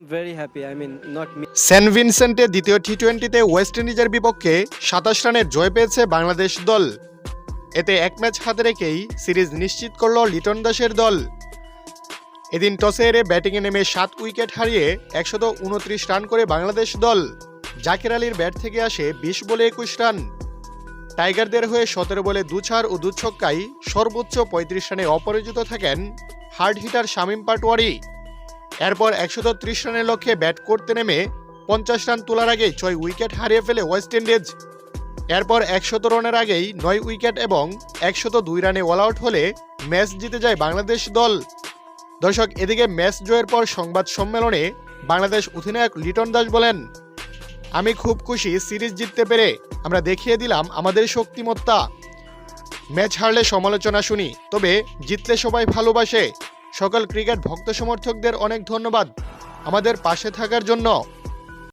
Me. Saint ভিনসেন্টে দ্বিতীয় টি টোয়েন্টিতে West ইন্ডিজের বিপক্ষে সাতাশ রানের জয় পেয়েছে বাংলাদেশ দল। এতে এক ম্যাচ হাতে রেখেই সিরিজ নিশ্চিত করল লিটন দাসের দল। এদিন টসে এরে ব্যাটিংয়ে নেমে সাত উইকেট হারিয়ে একশত উনত্রিশ রান করে বাংলাদেশ দল। জাকির আলীর ব্যাট থেকে আসে বিশ বলে একুশ রান। টাইগারদের হয়ে সতেরো বলে দু ও দু সর্বোচ্চ পঁয়ত্রিশ রানে অপরাজিত থাকেন হার্ড হিটার শামীম পাটোয়ারি। এরপর একশত রানের লক্ষ্যে ব্যাট করতে নেমে পঞ্চাশ রান তোলার আগেই ছয় উইকেট হারিয়ে ফেলে ওয়েস্ট ইন্ডিজ। এরপর একশত রানের আগেই নয় উইকেট এবং একশত দুই রানে অল আউট হলে ম্যাচ জিতে যায় বাংলাদেশ দল। দর্শক, এদিকে ম্যাচ জয়ের পর সংবাদ সম্মেলনে বাংলাদেশ অধিনায়ক লিটন দাস বলেন, আমি খুব খুশি সিরিজ জিততে পেরে আমরা দেখিয়ে দিলাম আমাদের শক্তিমত্তা। ম্যাচ হারলে সমালোচনা শুনি, তবে জিতলে সবাই ভালোবাসে। সকল ক্রিকেট ভক্ত সমর্থকদের অনেক ধন্যবাদ। আমাদের পাশে থাকার জন্য